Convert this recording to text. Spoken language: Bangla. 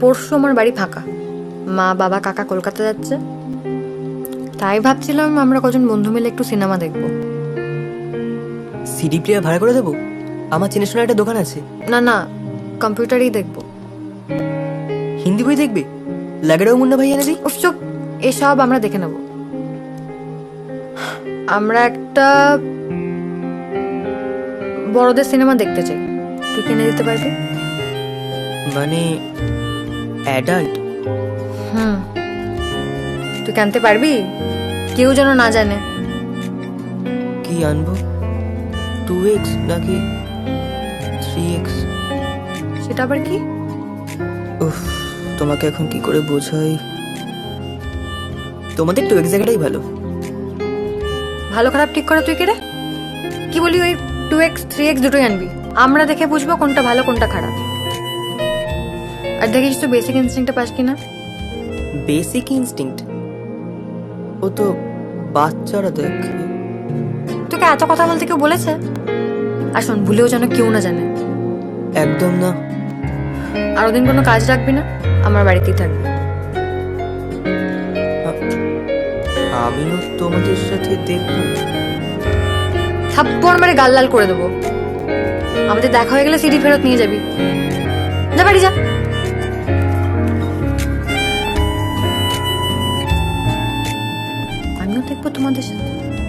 পরশু আমার বাড়ি ফাঁকা। মা বাবা কাকা কলকাতা যাচ্ছে। তাই ভাবছিলাম আমরা কজন বন্ধু মিলে একটু সিনেমা দেখব। সিডি প্লেয়ার ভাড়া করে দেবো? আমার চেনাশোনা একটা দোকান আছে। না না কম্পিউটারেই দেখব। হিন্দি বই দেখবে? লাগেরাও মুন্না ভাই এনে দিই? চুপ। এসব আমরা দেখে নেব। আমরা একটা বড়দের সিনেমা দেখতে চাই। তুই কিনে দিতে পারবি? মানে অ্যাডাল্ট হুম। তুই কিনতে পারবি? কেউ যেন না জানে। কি আনব? টু এক্স নাকি থ্রি এক্স সেটা আবার কি? উফ তোমাকে এখন কি করে বোঝাই? তোমাদের টু এক্স জায়গাটাই ভালো। ভালো খারাপ ঠিক করা তুই কেড়ে কি বলি ওই টু এক্স থ্রি এক্স দুটোই আনবি? আমরা দেখে বুঝব কোনটা ভালো কোনটা খারাপ। আর দেখিস তো বেসিক ইনস্টিংটা পাস কিনা? বেসিক ইনস্টিংক্ট ও তো বাচ্চারা দেখে। তোকে এত কথা বলতে কেউ বলেছে? আর শোন ভুলেও যেন কেউ না জানে। একদম না। আর ওদিন কোনো কাজ রাখবি না আমার বাড়িতেই থাকবি। আমিও তোমাদের সাথে দেখব। থাপ্পড় মারে গাল লাল করে দেবো। আমাদের দেখা হয়ে গেলে সিডি ফেরত নিয়ে যাবি। যা বাড়ি যা। 不友達だった